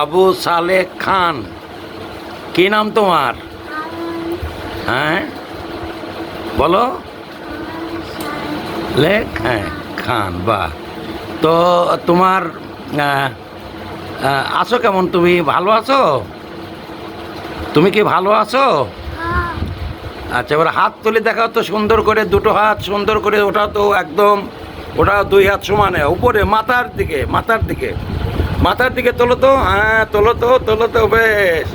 আবু সালেক খান। কি নাম তোমার? হ্যাঁ? বলো। লেখ হ্যাঁ খান, বাহ। তো তোমার আছো কেমন? তুমি ভালো আছো? তুমি কি ভালো আছো? আচ্ছা এবার হাত তুলে দেখাও তো সুন্দর করে, দুটো হাত সুন্দর করে, ওটা তো একদম, ওটা দুই হাত সমানে, উপরে, মাথার দিকে মাথার দিকে। মাথার দিকে তোলো তো হ্যাঁ তোলো তো তোলো তো, বেশ।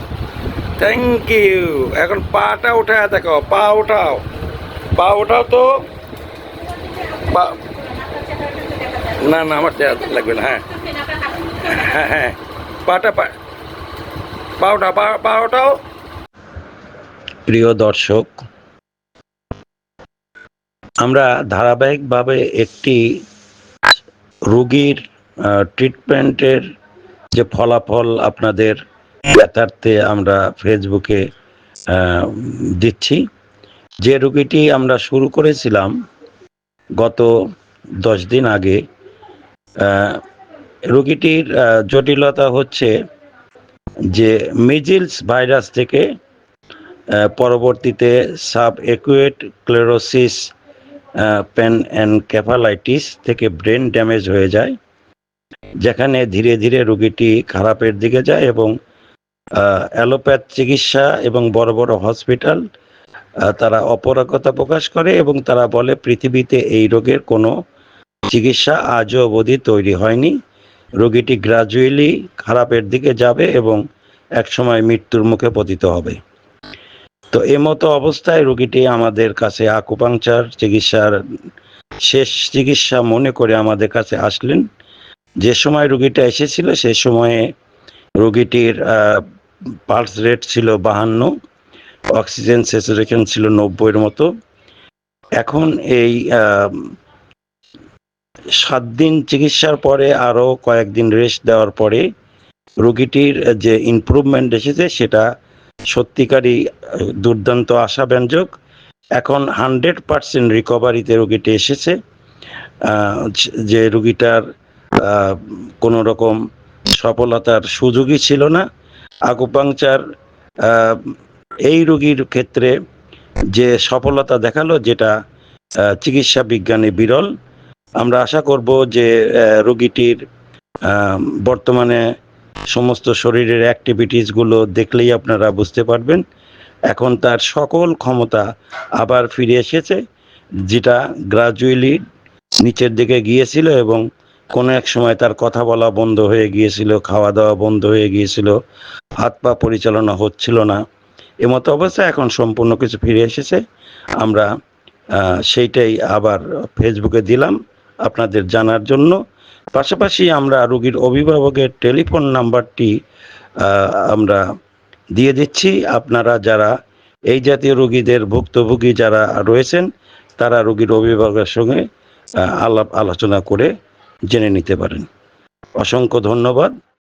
থ্যাংক ইউ এখন পাটা উঠায় দেখো, পা উঠাও। পা উঠাও তো। পা না না, আমার চেয়ার লাগবে না হ্যাঁ। হ্যাঁ হ্যাঁ। পাটা পা পা উঠাও পা উঠাও। প্রিয় দর্শক, আমরা ধারাবাহিকভাবে একটি রোগীর ট্রিটমেন্টের যে ফলাফল আপনাদের যথার্থে আমরা ফেসবুকে দিচ্ছি। যে রুগীটি আমরা শুরু করেছিলাম গত দশ দিন আগে রুগীটির জটিলতা হচ্ছে যে মিজিলস ভাইরাস থেকে পরবর্তীতে subacute sclerosis panencephalitis থেকে ব্রেন ড্যামেজ হয়ে যায়। যেখানে ধীরে ধীরে রোগীটি খারাপের দিকে যায় এবং অ্যালোপ্যাথ চিকিৎসা এবং বড় বড় হসপিটাল তারা অপরাগতা প্রকাশ করে এবং তারা বলে পৃথিবীতে এই রোগের কোনো চিকিৎসা আজও অবধি তৈরি হয়নি। রোগীটি গ্রাজুয়ালি খারাপের দিকে যাবে এবং একসময় মৃত্যুর মুখে পতিত হবে। তো এ মতো অবস্থায় রোগীটি আমাদের কাছে আকুপাংচার চিকিৎসার শেষ চিকিৎসা মনে করে আমাদের কাছে আসলেন। যে সময় রুগীটা এসেছিল, সে সময়ে রুগীটির পালস রেট ছিল বাহান্ন, অক্সিজেন স্যাচুরেশন ছিল নব্বইয়ের মতো। এখন এই সাত দিন চিকিৎসার পরে আরও কয়েকদিন রেস্ট দেওয়ার পরে রোগীটির যে ইমপ্রুভমেন্ট এসেছে, সেটা সত্যিকারই দুর্দান্ত আশাব্যঞ্জক। এখন হান্ড্রেড পার্সেন্ট রিকভারিতে রোগীটি এসেছে। যে রোগীটার কোনো রকম সফলতার সুযোগই ছিল না। আকুপাংচার এই রোগীর ক্ষেত্রে যে সফলতা দেখাল যেটা চিকিৎসা বিজ্ঞানে বিরল। আমরা আশা করব যে রোগীটির বর্তমানে সমস্ত শরীরের অ্যাক্টিভিটিসগুলো দেখলেই আপনারা বুঝতে পারবেন। এখন তার সকল ক্ষমতা আবার ফিরে এসেছে, যেটা গ্রাজুয়ালি নিচের দিকে গিয়েছিল এবং কোনো এক সময় তার কথা বলা বন্ধ হয়ে গিয়েছিল, খাওয়া দাওয়া বন্ধ হয়ে গিয়েছিল, হাত পা পরিচালনা হচ্ছিল না। এমতো অবস্থায় এখন সম্পূর্ণ কিছু ফিরে এসেছে। আমরা সেইটাই আবার ফেসবুকে দিলাম আপনাদের জানার জন্য। পাশাপাশি আমরা রুগীর অভিভাবকের টেলিফোন নাম্বারটি আমরা দিয়ে দিচ্ছি। আপনারা যারা এই জাতীয় রোগীদের ভুক্তভোগী যারা রয়েছেন, তারা রোগীর অভিভাবকের সঙ্গে আলাপ আলোচনা করে জেনে নিতে পারেন। অসংখ্য ধন্যবাদ।